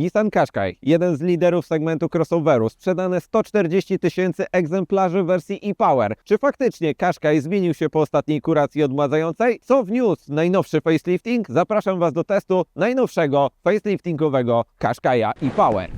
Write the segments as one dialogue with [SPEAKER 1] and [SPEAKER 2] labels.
[SPEAKER 1] Nissan Qashqai, jeden z liderów segmentu crossoveru, sprzedane 140 tysięcy egzemplarzy wersji e-Power. Czy faktycznie Qashqai zmienił się po ostatniej kuracji odmładzającej? Co w news? Najnowszy facelifting? Zapraszam Was do testu najnowszego faceliftingowego Qashqai'a e-Power.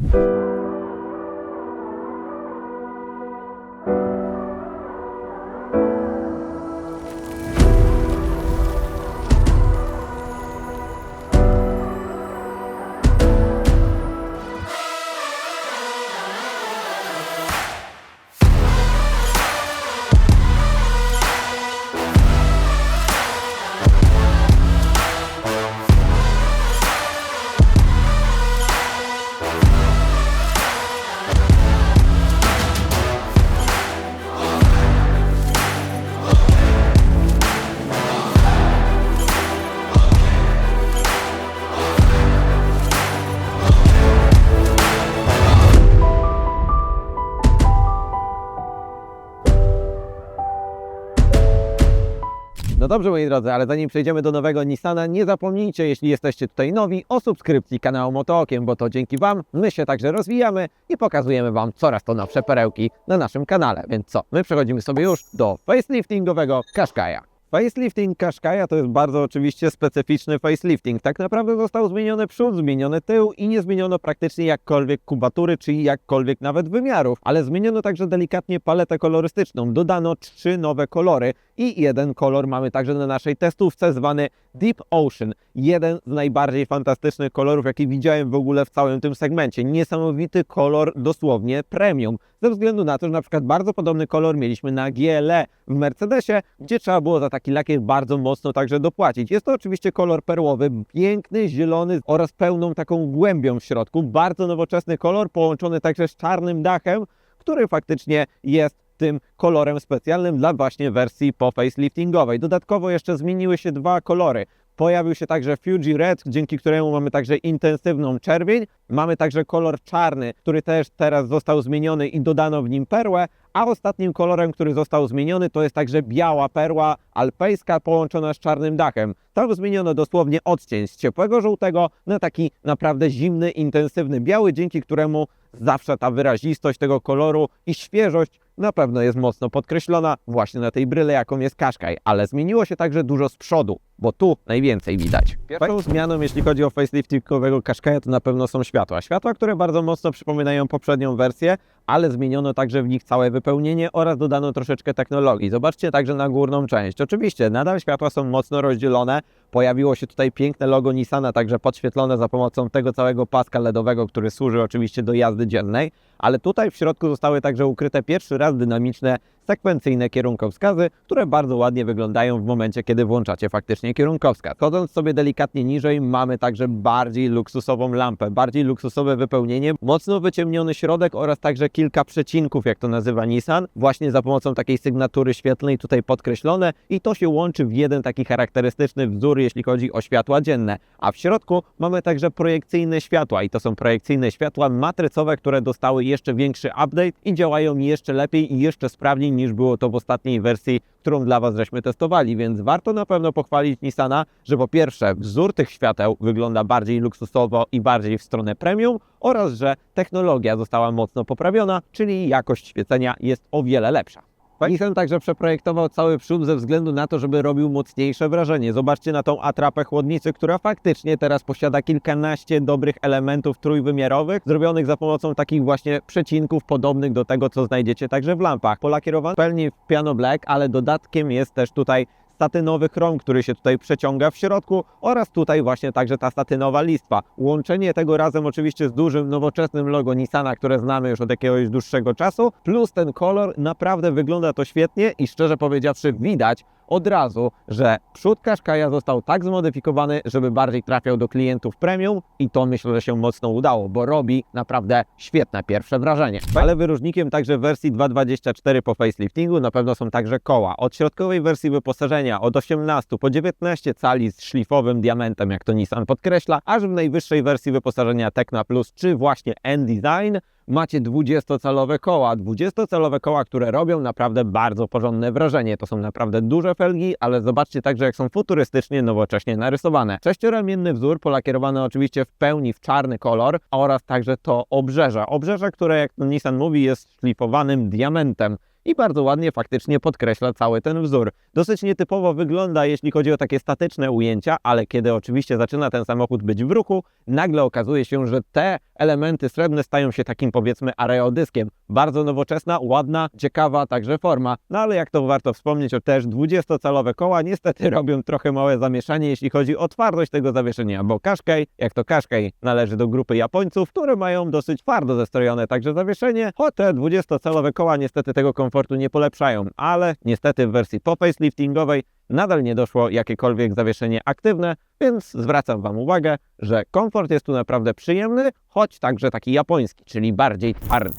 [SPEAKER 1] Dobrze, moi drodzy, ale zanim przejdziemy do nowego Nissana, nie zapomnijcie, jeśli jesteście tutaj nowi, o subskrypcji kanału Motookiem, bo to dzięki Wam my się także rozwijamy i pokazujemy Wam coraz to nowsze perełki na naszym kanale. Więc co, my przechodzimy sobie już do faceliftingowego Qashqai'a. Facelifting Qashqai'a to jest bardzo oczywiście specyficzny facelifting. Tak naprawdę został zmieniony przód, zmieniony tył i nie zmieniono praktycznie jakkolwiek kubatury, czy jakkolwiek nawet wymiarów, ale zmieniono także delikatnie paletę kolorystyczną. Dodano trzy nowe kolory i jeden kolor mamy także na naszej testówce zwany Deep Ocean. Jeden z najbardziej fantastycznych kolorów, jaki widziałem w ogóle w całym tym segmencie. Niesamowity kolor, dosłownie premium. Ze względu na to, że na przykład bardzo podobny kolor mieliśmy na GLE w Mercedesie, gdzie trzeba było za taki lakier bardzo mocno także dopłacić. Jest to oczywiście kolor perłowy, piękny, zielony oraz pełną taką głębią w środku. Bardzo nowoczesny kolor, połączony także z czarnym dachem, który faktycznie jest tym kolorem specjalnym dla właśnie wersji po faceliftingowej. Dodatkowo jeszcze zmieniły się dwa kolory. Pojawił się także Fuji Red, dzięki któremu mamy także intensywną czerwień. Mamy także kolor czarny, który też teraz został zmieniony i dodano w nim perłę. A ostatnim kolorem, który został zmieniony, to jest także biała perła alpejska połączona z czarnym dachem. Tam zmieniono dosłownie odcień z ciepłego żółtego na taki naprawdę zimny, intensywny biały, dzięki któremu zawsze ta wyrazistość tego koloru i świeżość na pewno jest mocno podkreślona właśnie na tej bryle, jaką jest Qashqai, ale zmieniło się także dużo z przodu, bo tu najwięcej widać. Pierwszą zmianą, jeśli chodzi o faceliftingowego Qashqai'a, to na pewno są światła. Światła, które bardzo mocno przypominają poprzednią wersję, ale zmieniono także w nich całe wypełnienie oraz dodano troszeczkę technologii. Zobaczcie także na górną część. Oczywiście nadal światła są mocno rozdzielone. Pojawiło się tutaj piękne logo Nissana, także podświetlone za pomocą tego całego paska LEDowego, który służy oczywiście do jazdy dziennej, ale tutaj w środku zostały także ukryte pierwszy raz dynamiczne sekwencyjne kierunkowskazy, które bardzo ładnie wyglądają w momencie, kiedy włączacie faktycznie kierunkowskaz. Chodząc sobie delikatnie niżej, mamy także bardziej luksusową lampę, bardziej luksusowe wypełnienie, mocno wyciemniony środek oraz także kilka przecinków, jak to nazywa Nissan, właśnie za pomocą takiej sygnatury świetlnej tutaj podkreślone i to się łączy w jeden taki charakterystyczny wzór, jeśli chodzi o światła dzienne. A w środku mamy także projekcyjne światła i to są projekcyjne światła matrycowe, które dostały jeszcze większy update i działają jeszcze lepiej i jeszcze sprawniej niż było to w ostatniej wersji, którą dla Was żeśmy testowali, więc warto na pewno pochwalić Nissana, że po pierwsze wzór tych świateł wygląda bardziej luksusowo i bardziej w stronę premium oraz, że technologia została mocno poprawiona, czyli jakość świecenia jest o wiele lepsza. Nissan także przeprojektował cały przód ze względu na to, żeby robił mocniejsze wrażenie. Zobaczcie na tą atrapę chłodnicy, która faktycznie teraz posiada kilkanaście dobrych elementów trójwymiarowych, zrobionych za pomocą takich właśnie przecinków podobnych do tego, co znajdziecie także w lampach. Polakierowany w pełni w piano black, ale dodatkiem jest też tutaj statynowy chrom, który się tutaj przeciąga w środku oraz tutaj właśnie także ta statynowa listwa. Łączenie tego razem oczywiście z dużym, nowoczesnym logo Nissana, które znamy już od jakiegoś dłuższego czasu, plus ten kolor, naprawdę wygląda to świetnie i szczerze powiedziawszy widać od razu, że przód Qashqai'a został tak zmodyfikowany, żeby bardziej trafiał do klientów premium i to myślę, że się mocno udało, bo robi naprawdę świetne pierwsze wrażenie. Ale wyróżnikiem także wersji 2.24 po faceliftingu na pewno są także koła. Od środkowej wersji wyposażenia od 18 po 19 cali z szlifowym diamentem, jak to Nissan podkreśla, aż w najwyższej wersji wyposażenia Tecna Plus czy właśnie N-Design macie 20-calowe koła. 20-calowe koła, które robią naprawdę bardzo porządne wrażenie. To są naprawdę duże felgi, ale zobaczcie także, jak są futurystycznie, nowocześnie narysowane. Sześcioramienny wzór, polakierowany oczywiście w pełni w czarny kolor oraz także to obrzeże. Obrzeże, które jak Nissan mówi, jest szlifowanym diamentem i bardzo ładnie faktycznie podkreśla cały ten wzór. Dosyć nietypowo wygląda, jeśli chodzi o takie statyczne ujęcia, ale kiedy oczywiście zaczyna ten samochód być w ruchu, nagle okazuje się, że te elementy srebrne stają się takim powiedzmy areodyskiem. Bardzo nowoczesna, ładna, ciekawa także forma. No ale jak to warto wspomnieć, to też 20-calowe koła niestety robią trochę małe zamieszanie, jeśli chodzi o twardość tego zawieszenia, bo Qashqai, jak to Qashqai, należy do grupy Japońców, które mają dosyć twardo zestrojone także zawieszenie, choć te 20-calowe koła niestety tego komfortu nie polepszają, ale niestety w wersji po faceliftingowej nadal nie doszło jakiekolwiek zawieszenie aktywne, więc zwracam Wam uwagę, że komfort jest tu naprawdę przyjemny, choć także taki japoński, czyli bardziej twardy.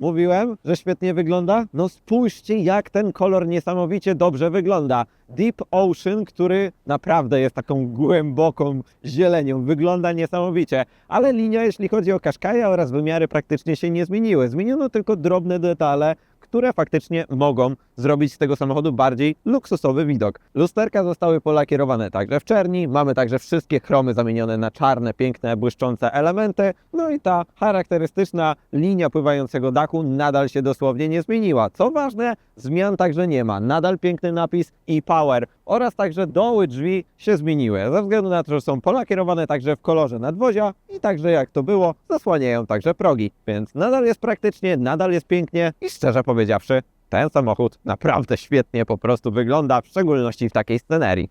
[SPEAKER 1] Mówiłem, że świetnie wygląda? No spójrzcie, jak ten kolor niesamowicie dobrze wygląda. Deep Ocean, który naprawdę jest taką głęboką zielenią, wygląda niesamowicie. Ale linia, jeśli chodzi o Qashqai'a oraz wymiary praktycznie się nie zmieniły. Zmieniono tylko drobne detale, które faktycznie mogą zrobić z tego samochodu bardziej luksusowy widok. Lusterka zostały polakierowane także w czerni, mamy także wszystkie chromy zamienione na czarne, piękne, błyszczące elementy, no i ta charakterystyczna linia pływającego dachu nadal się dosłownie nie zmieniła. Co ważne, zmian także nie ma. Nadal piękny napis i power oraz także doły drzwi się zmieniły, ze względu na to, że są polakierowane także w kolorze nadwozia i także jak to było, zasłaniają także progi. Więc nadal jest praktycznie, nadal jest pięknie i szczerze powiedziawszy, ten samochód naprawdę świetnie po prostu wygląda, w szczególności w takiej scenerii.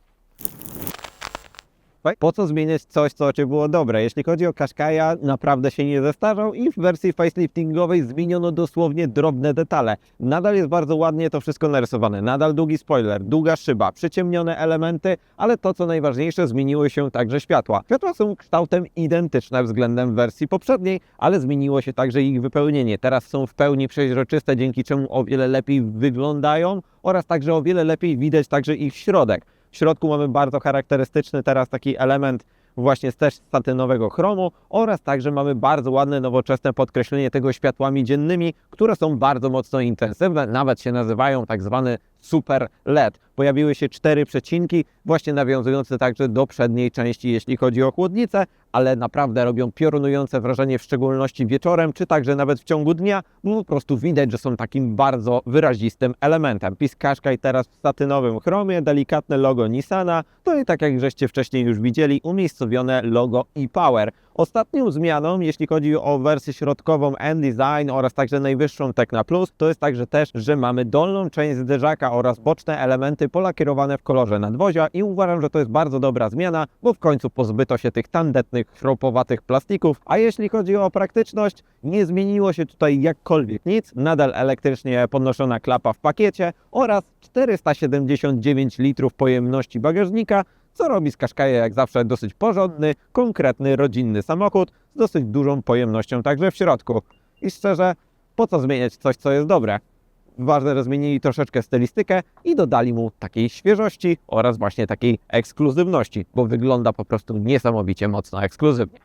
[SPEAKER 1] Po co zmieniać coś, co Ci było dobre? Jeśli chodzi o Qashqai'a, naprawdę się nie zestarzał i w wersji faceliftingowej zmieniono dosłownie drobne detale. Nadal jest bardzo ładnie to wszystko narysowane, nadal długi spoiler, długa szyba, przyciemnione elementy, ale to co najważniejsze, zmieniły się także światła. Światła są kształtem identyczne względem wersji poprzedniej, ale zmieniło się także ich wypełnienie. Teraz są w pełni przeźroczyste, dzięki czemu o wiele lepiej wyglądają oraz także o wiele lepiej widać także ich środek. W środku mamy bardzo charakterystyczny teraz taki element właśnie też satynowego chromu oraz także mamy bardzo ładne, nowoczesne podkreślenie tego światłami dziennymi, które są bardzo mocno intensywne, nawet się nazywają tak zwany super LED. Pojawiły się cztery przecinki, właśnie nawiązujące także do przedniej części, jeśli chodzi o chłodnicę, ale naprawdę robią piorunujące wrażenie, w szczególności wieczorem, czy także nawet w ciągu dnia, bo po prostu widać, że są takim bardzo wyrazistym elementem. Pis Qashqai teraz w satynowym chromie, delikatne logo Nissana, to i tak jak żeście wcześniej już widzieli, umiejscowione logo e-Power. Ostatnią zmianą, jeśli chodzi o wersję środkową N-Design oraz także najwyższą Tecna Plus, to jest także też, że mamy dolną część zderzaka oraz boczne elementy polakierowane w kolorze nadwozia i uważam, że to jest bardzo dobra zmiana, bo w końcu pozbyto się tych tandetnych, chropowatych plastików, a jeśli chodzi o praktyczność, nie zmieniło się tutaj jakkolwiek nic, nadal elektrycznie podnoszona klapa w pakiecie oraz 479 litrów pojemności bagażnika, co robi z Qashqai'a jak zawsze dosyć porządny, konkretny, rodzinny samochód z dosyć dużą pojemnością także w środku. I szczerze, po co zmieniać coś, co jest dobre? Ważne, że zmienili troszeczkę stylistykę i dodali mu takiej świeżości oraz właśnie takiej ekskluzywności, bo wygląda po prostu niesamowicie mocno ekskluzywnie.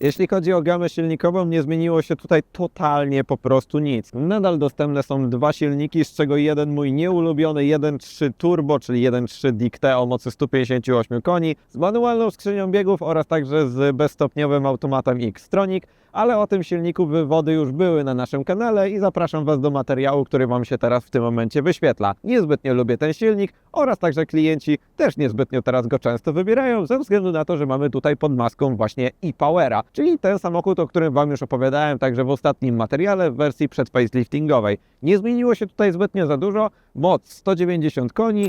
[SPEAKER 1] Jeśli chodzi o gamę silnikową, nie zmieniło się tutaj totalnie po prostu nic. Nadal dostępne są dwa silniki, z czego jeden mój nieulubiony 1.3 Turbo, czyli 1.3 Dicte o mocy 158 koni, z manualną skrzynią biegów oraz także z bezstopniowym automatem X-Tronic, ale o tym silniku wywody już były na naszym kanale i zapraszam Was do materiału, który Wam się teraz w tym momencie wyświetla. Niezbytnio lubię ten silnik oraz także klienci też niezbytnio teraz go często wybierają ze względu na to, że mamy tutaj pod maską właśnie e-Powera, czyli ten samochód, o którym Wam już opowiadałem także w ostatnim materiale w wersji przed faceliftingowej. Nie zmieniło się tutaj zbytnio za dużo, moc 190 koni,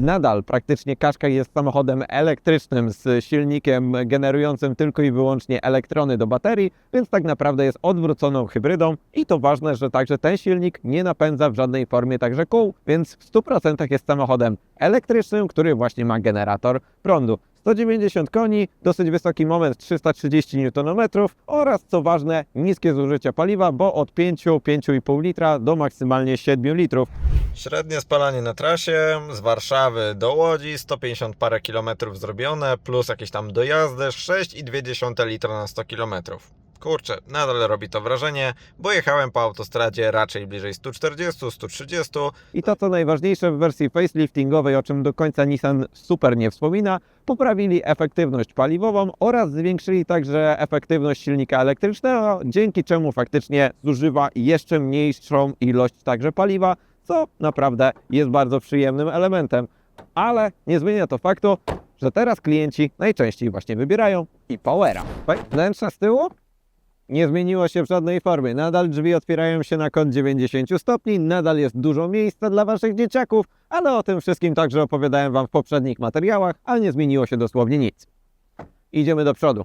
[SPEAKER 1] Nadal praktycznie Qashqai jest samochodem elektrycznym z silnikiem generującym tylko i wyłącznie elektrony do baterii, więc tak naprawdę jest odwróconą hybrydą i to ważne, że także ten silnik nie napędza w żadnej formie także kół, więc w 100% jest samochodem elektrycznym, który właśnie ma generator prądu. 190 koni, dosyć wysoki moment 330 Nm oraz co ważne niskie zużycie paliwa, bo od 5-5,5 litra do maksymalnie 7 litrów.
[SPEAKER 2] Średnie spalanie na trasie z Warszawy do Łodzi 150 parę kilometrów zrobione, plus jakieś tam dojazdy 6,2 litra na 100 kilometrów. Kurczę, nadal robi to wrażenie, bo jechałem po autostradzie raczej bliżej 140-130.
[SPEAKER 1] I to co najważniejsze w wersji faceliftingowej, o czym do końca Nissan super nie wspomina, poprawili efektywność paliwową oraz zwiększyli także efektywność silnika elektrycznego, dzięki czemu faktycznie zużywa jeszcze mniejszą ilość także paliwa, co naprawdę jest bardzo przyjemnym elementem. Ale nie zmienia to faktu, że teraz klienci najczęściej właśnie wybierają i Powera. Wnętrza z tyłu nie zmieniło się w żadnej formie. Nadal drzwi otwierają się na kąt 90 stopni, nadal jest dużo miejsca dla Waszych dzieciaków, ale o tym wszystkim także opowiadałem Wam w poprzednich materiałach, ale nie zmieniło się dosłownie nic. Idziemy do przodu.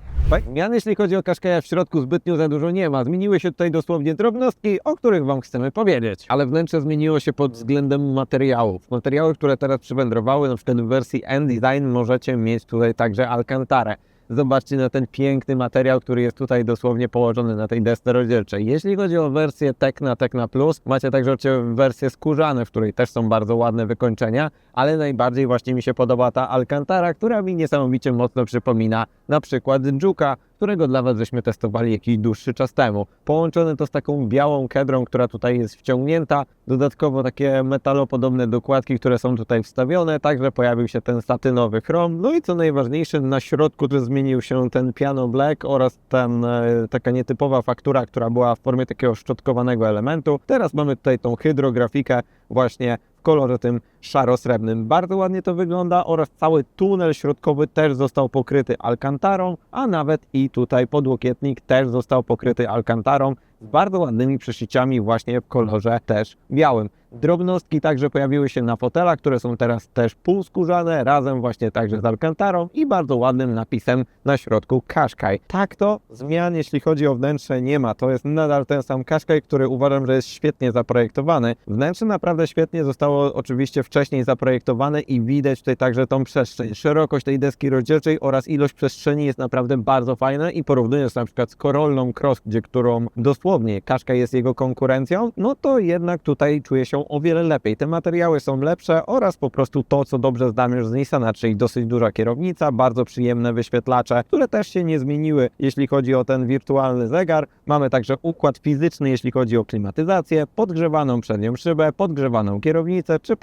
[SPEAKER 1] Zmian jeśli chodzi o Qashqai'a w środku zbytnio za dużo nie ma. Zmieniły się tutaj dosłownie drobnostki, o których Wam chcemy powiedzieć. Ale wnętrze zmieniło się pod względem materiałów. Materiały, które teraz przywędrowały, na przykład w wersji N-Design możecie mieć tutaj także Alcantarę. Zobaczcie na ten piękny materiał, który jest tutaj dosłownie położony na tej desce rozdzielczej. Jeśli chodzi o wersję Tecna, Tecna Plus, macie także oczywiście wersję skórzane, w której też są bardzo ładne wykończenia, ale najbardziej właśnie mi się podoba ta Alcantara, która mi niesamowicie mocno przypomina na przykład Juka, którego dla Was żeśmy testowali jakiś dłuższy czas temu. Połączone to z taką białą kedrą, która tutaj jest wciągnięta, dodatkowo takie metalopodobne dokładki, które są tutaj wstawione, także pojawił się ten satynowy chrom, no i co najważniejsze, na środku też zmienił się ten piano black oraz ten, e, taka nietypowa faktura, która była w formie takiego szczotkowanego elementu. Teraz mamy tutaj tą hydrografikę właśnie w kolorze tym szaro-srebrnym. Bardzo ładnie to wygląda oraz cały tunel środkowy też został pokryty alkantarą, a nawet i tutaj podłokietnik też został pokryty alkantarą z bardzo ładnymi przeszyciami właśnie w kolorze też białym. Drobnostki także pojawiły się na fotelach, które są teraz też półskórzane, razem właśnie także z alkantarą i bardzo ładnym napisem na środku Qashqai. Tak to zmian jeśli chodzi o wnętrze nie ma. To jest nadal ten sam Qashqai, który uważam, że jest świetnie zaprojektowany. Wnętrze naprawdę świetnie zostało oczywiście wcześniej zaprojektowane i widać tutaj także tą przestrzeń. Szerokość tej deski rozdzielczej oraz ilość przestrzeni jest naprawdę bardzo fajna i porównując na przykład z Corollą Cross, gdzie którą dosłownie Qashqai jest jego konkurencją, no to jednak tutaj czuję się o wiele lepiej. Te materiały są lepsze oraz po prostu to, co dobrze znam już z Nissana, czyli dosyć duża kierownica, bardzo przyjemne wyświetlacze, które też się nie zmieniły, jeśli chodzi o ten wirtualny zegar. Mamy także układ fizyczny, jeśli chodzi o klimatyzację, podgrzewaną przednią szybę, podgrzewaną kierownicę, czy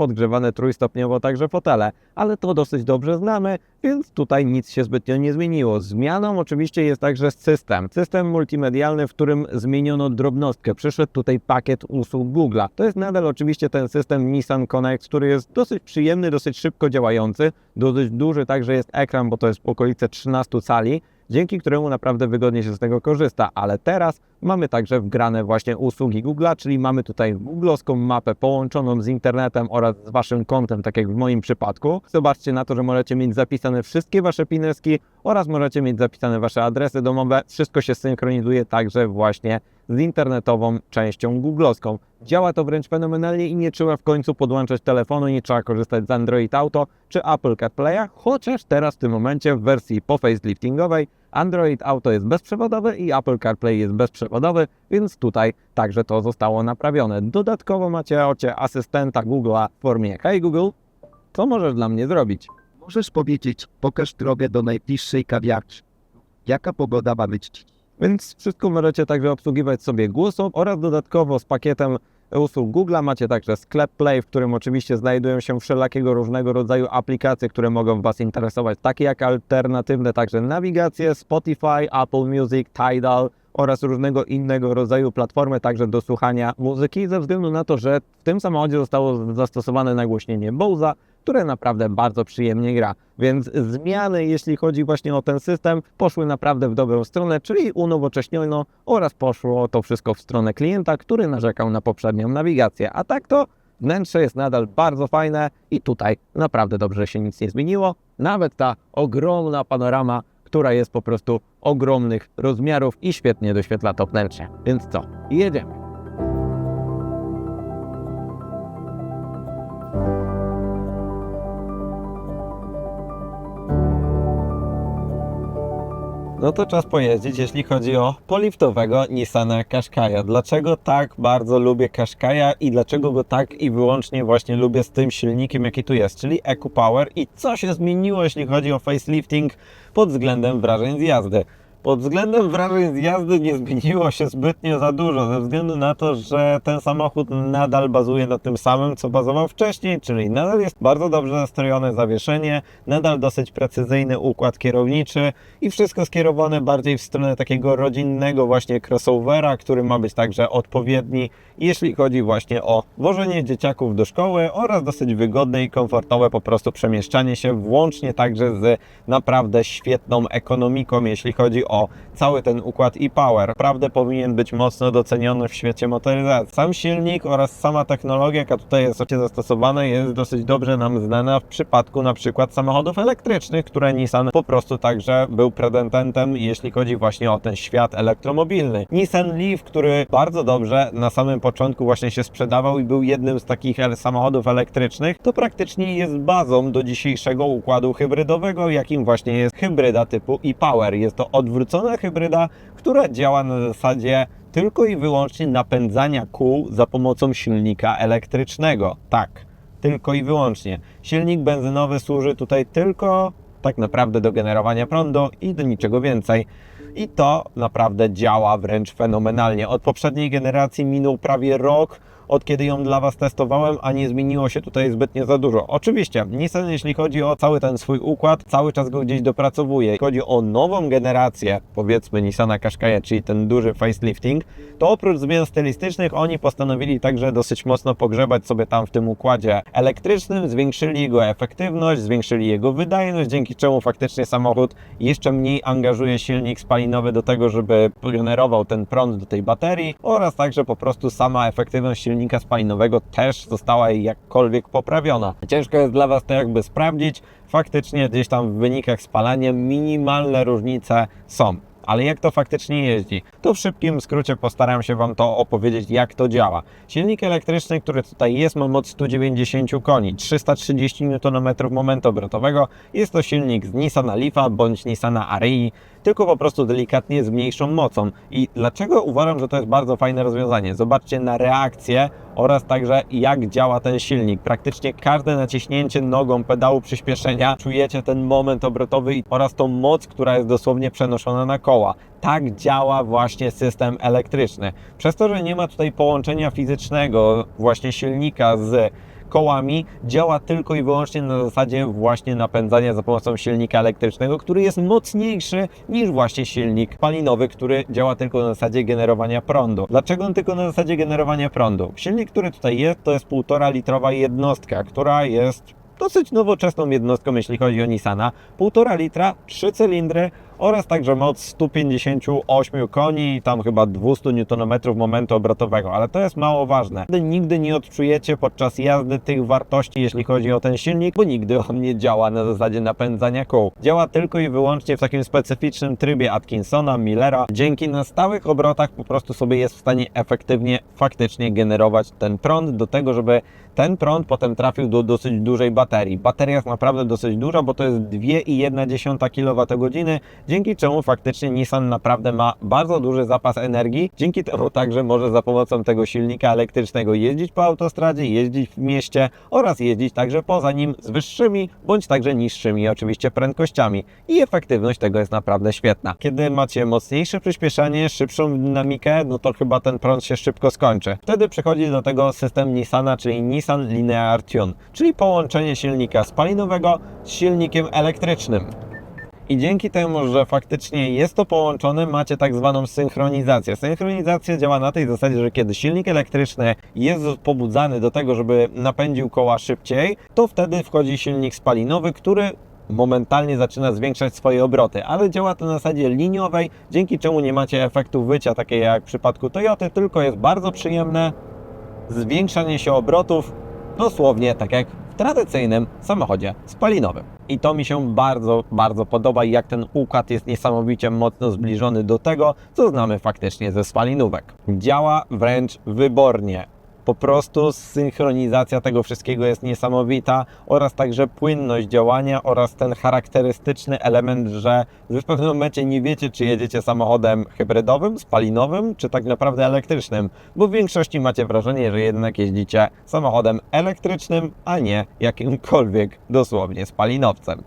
[SPEAKER 1] trójstopniowo także fotele, ale to dosyć dobrze znamy, więc tutaj nic się zbytnio nie zmieniło. Zmianą oczywiście jest także system. System multimedialny, w którym zmieniono drobnostkę. Przyszedł tutaj pakiet usług Google'a. To jest nadal oczywiście ten system Nissan Connect, który jest dosyć przyjemny, dosyć szybko działający. Dosyć duży także jest ekran, bo to jest okolice 13 cali dzięki któremu naprawdę wygodnie się z tego korzysta. Ale teraz mamy także wgrane właśnie usługi Google'a, czyli mamy tutaj googlowską mapę połączoną z internetem oraz z Waszym kontem, tak jak w moim przypadku. Zobaczcie na to, że możecie mieć zapisane wszystkie Wasze pineski oraz możecie mieć zapisane Wasze adresy domowe. Wszystko się synchronizuje także właśnie z internetową częścią googlowską. Działa to wręcz fenomenalnie i nie trzeba w końcu podłączać telefonu, nie trzeba korzystać z Android Auto czy Apple CarPlaya, chociaż teraz w tym momencie w wersji po faceliftingowej Android Auto jest bezprzewodowy i Apple CarPlay jest bezprzewodowy, więc tutaj także to zostało naprawione. Dodatkowo macie ocie asystenta Google'a w formie Hey Google, co możesz dla mnie zrobić?
[SPEAKER 3] Możesz powiedzieć, pokaż drogę do najbliższej kawiarni. Jaka pogoda ma być dziś?
[SPEAKER 1] Więc wszystko możecie także obsługiwać sobie głosem oraz dodatkowo z pakietem usług Google'a. Macie także sklep Play, w którym oczywiście znajdują się wszelakiego różnego rodzaju aplikacje, które mogą Was interesować, takie jak alternatywne także nawigacje, Spotify, Apple Music, Tidal oraz różnego innego rodzaju platformy także do słuchania muzyki, ze względu na to, że w tym samochodzie zostało zastosowane nagłośnienie Bose, które naprawdę bardzo przyjemnie gra. Więc zmiany, jeśli chodzi właśnie o ten system, poszły naprawdę w dobrą stronę, czyli unowocześniono oraz poszło to wszystko w stronę klienta, który narzekał na poprzednią nawigację. A tak to wnętrze jest nadal bardzo fajne i tutaj naprawdę dobrze się nic nie zmieniło. Nawet ta ogromna panorama, która jest po prostu ogromnych rozmiarów i świetnie doświetla to wnętrze. Więc co? Jedziemy. No to czas pojeździć, jeśli chodzi o poliftowego Nissana Qashqai'a. Dlaczego tak bardzo lubię Qashqai'a i dlaczego go tak i wyłącznie właśnie lubię z tym silnikiem, jaki tu jest, czyli EcoPower i co się zmieniło, jeśli chodzi o facelifting pod względem wrażeń z jazdy. Pod względem wrażeń z jazdy nie zmieniło się zbytnio za dużo, ze względu na to, że ten samochód nadal bazuje na tym samym, co bazował wcześniej, czyli nadal jest bardzo dobrze nastrojone zawieszenie, nadal dosyć precyzyjny układ kierowniczy i wszystko skierowane bardziej w stronę takiego rodzinnego właśnie crossovera, który ma być także odpowiedni, jeśli chodzi właśnie o wożenie dzieciaków do szkoły oraz dosyć wygodne i komfortowe po prostu przemieszczanie się, włącznie także z naprawdę świetną ekonomiką, jeśli chodzi o cały ten układ e-Power. Naprawdę powinien być mocno doceniony w świecie motoryzacji. Sam silnik oraz sama technologia, jaka tutaj jest zastosowana, jest dosyć dobrze nam znana w przypadku na przykład samochodów elektrycznych, które Nissan po prostu także był pretendentem, jeśli chodzi właśnie o ten świat elektromobilny. Nissan Leaf, który bardzo dobrze na samym początku właśnie się sprzedawał i był jednym z takich samochodów elektrycznych, to praktycznie jest bazą do dzisiejszego układu hybrydowego, jakim właśnie jest hybryda typu e-Power. Jest to odwrócona hybryda, która działa na zasadzie tylko i wyłącznie napędzania kół za pomocą silnika elektrycznego. Tak, tylko i wyłącznie. Silnik benzynowy służy tutaj tylko tak naprawdę do generowania prądu i do niczego więcej. I to naprawdę działa wręcz fenomenalnie. Od poprzedniej generacji minął prawie rok, od kiedy ją dla Was testowałem, a nie zmieniło się tutaj zbytnio za dużo. Oczywiście, Nissan, jeśli chodzi o cały ten swój układ, cały czas go gdzieś dopracowuje. Jeśli chodzi o nową generację, powiedzmy Nissana Qashqai'a, czyli ten duży facelifting, to oprócz zmian stylistycznych oni postanowili także dosyć mocno pogrzebać sobie tam w tym układzie elektrycznym, zwiększyli jego efektywność, zwiększyli jego wydajność, dzięki czemu faktycznie samochód jeszcze mniej angażuje silnik spalinowy do tego, żeby generował ten prąd do tej baterii oraz także po prostu sama efektywność silnika spalinowego też została jakkolwiek poprawiona. Ciężko jest dla Was to jakby sprawdzić, faktycznie gdzieś tam w wynikach spalania minimalne różnice są. Ale jak to faktycznie jeździ? To w szybkim skrócie postaram się Wam to opowiedzieć, jak to działa. Silnik elektryczny, który tutaj jest, ma moc 190 koni, 330 Nm momentu obrotowego. Jest to silnik z Nissana Leafa bądź Nissana Arii, tylko po prostu delikatnie z mniejszą mocą. I dlaczego uważam, że to jest bardzo fajne rozwiązanie? Zobaczcie na reakcję oraz także jak działa ten silnik. Praktycznie każde naciśnięcie nogą pedału przyspieszenia czujecie ten moment obrotowy oraz tą moc, która jest dosłownie przenoszona na koła. Tak działa właśnie system elektryczny. Przez to, że nie ma tutaj połączenia fizycznego właśnie silnika z kołami działa tylko i wyłącznie na zasadzie właśnie napędzania za pomocą silnika elektrycznego, który jest mocniejszy niż właśnie silnik spalinowy, który działa tylko na zasadzie generowania prądu. Dlaczego on tylko na zasadzie generowania prądu? Silnik, który tutaj jest, to jest 1,5 litrowa jednostka, która jest dosyć nowoczesną jednostką, jeśli chodzi o Nissana. 1,5 litra, 3 cylindry oraz także moc 158 koni i tam chyba 200 Nm momentu obrotowego, ale to jest mało ważne. Nigdy nie odczujecie podczas jazdy tych wartości, jeśli chodzi o ten silnik, bo nigdy on nie działa na zasadzie napędzania kół. Działa tylko i wyłącznie w takim specyficznym trybie Atkinsona, Millera. Dzięki na stałych obrotach po prostu sobie jest w stanie efektywnie, faktycznie generować ten prąd do tego, żeby ten prąd potem trafił do dosyć dużej baterii. Bateria jest naprawdę dosyć duża, bo to jest 2,1 kWh, dzięki czemu faktycznie Nissan naprawdę ma bardzo duży zapas energii. Dzięki temu także może za pomocą tego silnika elektrycznego jeździć po autostradzie, jeździć w mieście oraz jeździć także poza nim z wyższymi bądź także niższymi oczywiście prędkościami. I efektywność tego jest naprawdę świetna. Kiedy macie mocniejsze przyspieszenie, szybszą dynamikę, no to chyba ten prąd się szybko skończy. Wtedy przychodzi do tego system Nissana, czyli Nissan Linear Tune, czyli połączenie silnika spalinowego z silnikiem elektrycznym. I dzięki temu, że faktycznie jest to połączone, macie tak zwaną synchronizację. Synchronizacja działa na tej zasadzie, że kiedy silnik elektryczny jest pobudzany do tego, żeby napędził koła szybciej, to wtedy wchodzi silnik spalinowy, który momentalnie zaczyna zwiększać swoje obroty, ale działa to na zasadzie liniowej, dzięki czemu nie macie efektu wycia, takiej jak w przypadku Toyoty, tylko jest bardzo przyjemne zwiększanie się obrotów dosłownie tak jak tradycyjnym samochodzie spalinowym. I to mi się bardzo, bardzo podoba jak ten układ jest niesamowicie mocno zbliżony do tego, co znamy faktycznie ze spalinówek. Działa wręcz wybornie. Po prostu synchronizacja tego wszystkiego jest niesamowita oraz także płynność działania oraz ten charakterystyczny element, że w pewnym momencie nie wiecie, czy jedziecie samochodem hybrydowym, spalinowym, czy tak naprawdę elektrycznym, bo w większości macie wrażenie, że jednak jeździcie samochodem elektrycznym, a nie jakimkolwiek dosłownie spalinowcem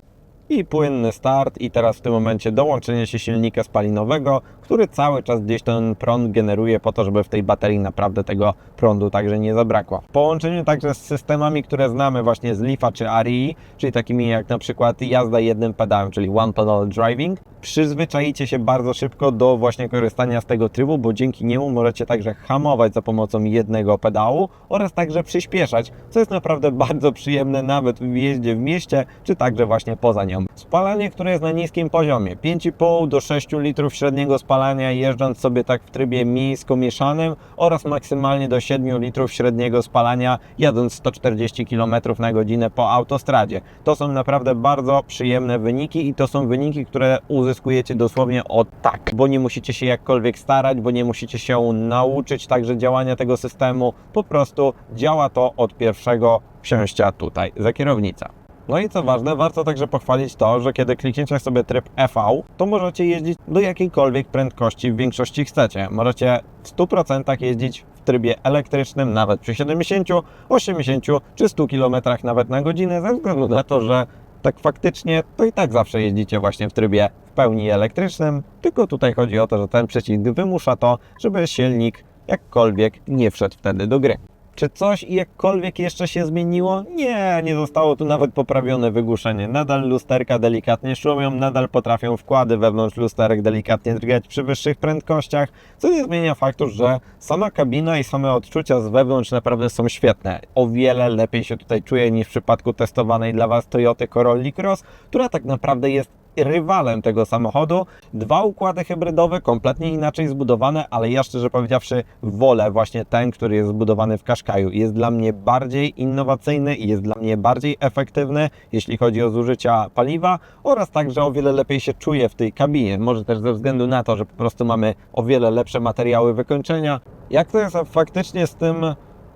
[SPEAKER 1] i płynny start i teraz w tym momencie dołączenie się silnika spalinowego, który cały czas gdzieś ten prąd generuje po to, żeby w tej baterii naprawdę tego prądu także nie zabrakło. W połączeniu także z systemami, które znamy właśnie z Leafa czy Arii, czyli takimi jak na przykład jazda jednym pedałem, czyli one pedal driving, przyzwyczajicie się bardzo szybko do właśnie korzystania z tego trybu, bo dzięki niemu możecie także hamować za pomocą jednego pedału oraz także przyspieszać, co jest naprawdę bardzo przyjemne nawet w jeździe w mieście, czy także właśnie poza nią. Spalanie, które jest na niskim poziomie, 5,5 do 6 litrów średniego spalania jeżdżąc sobie tak w trybie miejsko-mieszanym oraz maksymalnie do 7 litrów średniego spalania jadąc 140 km na godzinę po autostradzie. To są naprawdę bardzo przyjemne wyniki i to są wyniki, które uzyskujecie dosłownie od tak, bo nie musicie się jakkolwiek starać, bo nie musicie się nauczyć także działania tego systemu, po prostu działa to od pierwszego wsiąścia tutaj za kierownicę. No i co ważne, warto także pochwalić to, że kiedy klikniecie sobie tryb EV, to możecie jeździć do jakiejkolwiek prędkości w większości chcecie. Możecie w 100% jeździć w trybie elektrycznym, nawet przy 70, 80 czy 100 km nawet na godzinę, ze względu na to, że tak faktycznie to i tak zawsze jeździcie właśnie w trybie w pełni elektrycznym, tylko tutaj chodzi o to, że ten przycisk wymusza to, żeby silnik jakkolwiek nie wszedł wtedy do gry. Czy coś jakkolwiek jeszcze się zmieniło? Nie, nie zostało tu nawet poprawione wygłuszenie. Nadal lusterka delikatnie szumią, nadal potrafią wkłady wewnątrz lusterek delikatnie drgać przy wyższych prędkościach, co nie zmienia faktu, że sama kabina i same odczucia z wewnątrz naprawdę są świetne. O wiele lepiej się tutaj czuję niż w przypadku testowanej dla Was Toyoty Corolla Cross, która tak naprawdę jest rywalem tego samochodu. Dwa układy hybrydowe, kompletnie inaczej zbudowane, ale ja szczerze powiedziawszy wolę właśnie ten, który jest zbudowany w Qashqaiu. Jest dla mnie bardziej innowacyjny i jest dla mnie bardziej efektywny, jeśli chodzi o zużycia paliwa oraz także o wiele lepiej się czuję w tej kabinie. Może też ze względu na to, że po prostu mamy o wiele lepsze materiały wykończenia. Jak to jest faktycznie z tym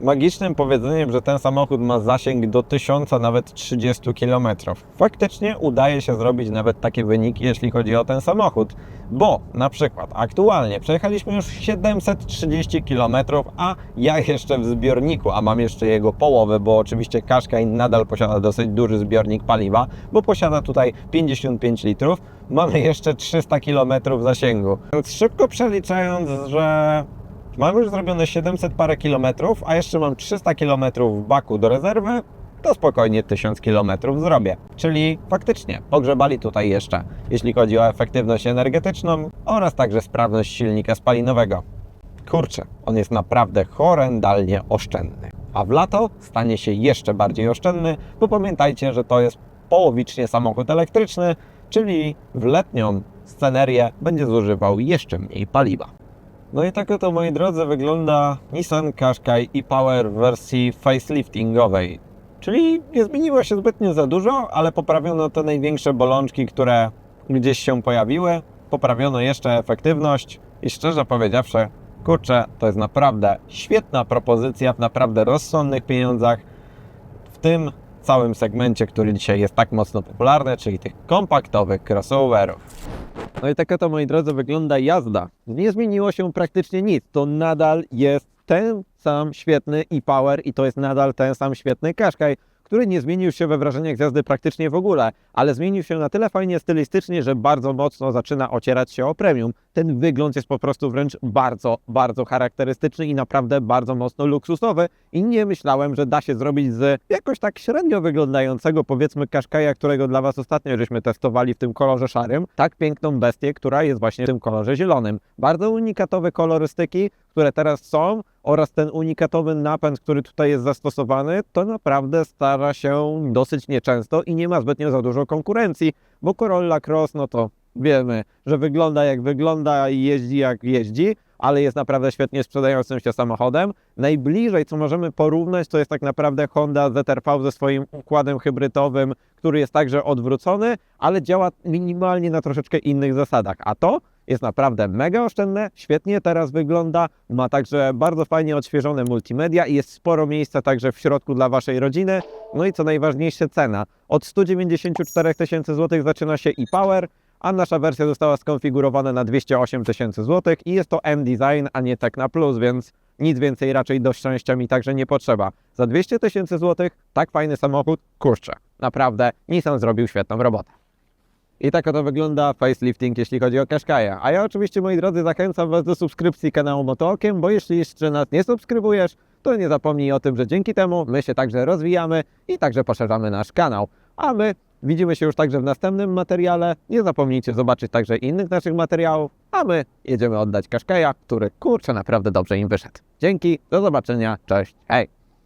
[SPEAKER 1] magicznym powiedzeniem, że ten samochód ma zasięg do 1000, a nawet 30 km. Faktycznie udaje się zrobić nawet takie wyniki, jeśli chodzi o ten samochód, bo na przykład aktualnie przejechaliśmy już 730 km, a ja jeszcze w zbiorniku, a mam jeszcze jego połowę, bo oczywiście Qashqai nadal posiada dosyć duży zbiornik paliwa, bo posiada tutaj 55 litrów, mamy jeszcze 300 km zasięgu. Więc szybko przeliczając, że Mam już zrobione 700 parę kilometrów, a jeszcze mam 300 kilometrów w baku do rezerwy, to spokojnie 1000 kilometrów zrobię. Czyli faktycznie pogrzebali tutaj jeszcze, jeśli chodzi o efektywność energetyczną oraz także sprawność silnika spalinowego. Kurczę, on jest naprawdę horrendalnie oszczędny. A w lato stanie się jeszcze bardziej oszczędny, bo pamiętajcie, że to jest połowicznie samochód elektryczny, czyli w letnią scenerię będzie zużywał jeszcze mniej paliwa. No i tak oto, moi drodzy, wygląda Nissan Qashqai e-Power w wersji faceliftingowej. Czyli nie zmieniło się zbytnio za dużo, ale poprawiono te największe bolączki, które gdzieś się pojawiły. Poprawiono jeszcze efektywność i szczerze powiedziawszy, kurczę, to jest naprawdę świetna propozycja w naprawdę rozsądnych pieniądzach w tym całym segmencie, który dzisiaj jest tak mocno popularny, czyli tych kompaktowych crossoverów. No i tak to, moi drodzy, wygląda jazda. Nie zmieniło się praktycznie nic. To nadal jest ten sam świetny e-Power i to jest nadal ten sam świetny Qashqai, który nie zmienił się we wrażeniach jazdy praktycznie w ogóle, ale zmienił się na tyle fajnie stylistycznie, że bardzo mocno zaczyna ocierać się o premium. Ten wygląd jest po prostu wręcz bardzo, bardzo charakterystyczny i naprawdę bardzo mocno luksusowy i nie myślałem, że da się zrobić z jakoś tak średnio wyglądającego powiedzmy Qashqai'a, którego dla Was ostatnio żeśmy testowali w tym kolorze szarym, tak piękną bestię, która jest właśnie w tym kolorze zielonym. Bardzo unikatowe kolorystyki, które teraz są oraz ten unikatowy napęd, który tutaj jest zastosowany, to naprawdę stara się dosyć nieczęsto i nie ma zbytnio za dużo konkurencji, bo Corolla Cross, no to wiemy, że wygląda jak wygląda i jeździ jak jeździ, ale jest naprawdę świetnie sprzedającym się samochodem. Najbliżej, co możemy porównać, to jest tak naprawdę Honda ZR-V ze swoim układem hybrydowym, który jest także odwrócony, ale działa minimalnie na troszeczkę innych zasadach. A to jest naprawdę mega oszczędne, świetnie teraz wygląda, ma także bardzo fajnie odświeżone multimedia i jest sporo miejsca także w środku dla Waszej rodziny. No i co najważniejsze cena. Od 194 tysięcy złotych zaczyna się e-Power, a nasza wersja została skonfigurowana na 208 tysięcy złotych i jest to M-Design, a nie Tecna Plus, więc nic więcej raczej do szczęścia mi także nie potrzeba. Za 200 tysięcy złotych tak fajny samochód, kurczę, naprawdę Nissan zrobił świetną robotę. I tak oto wygląda facelifting, jeśli chodzi o Qashqai'a. A ja oczywiście, moi drodzy, zachęcam Was do subskrypcji kanału Motookiem, bo jeśli jeszcze nas nie subskrybujesz, to nie zapomnij o tym, że dzięki temu my się także rozwijamy i także poszerzamy nasz kanał. A my widzimy się już także w następnym materiale. Nie zapomnijcie zobaczyć także innych naszych materiałów, a my jedziemy oddać Qashqai'a, który kurczę naprawdę dobrze im wyszedł. Dzięki, do zobaczenia, cześć, hej!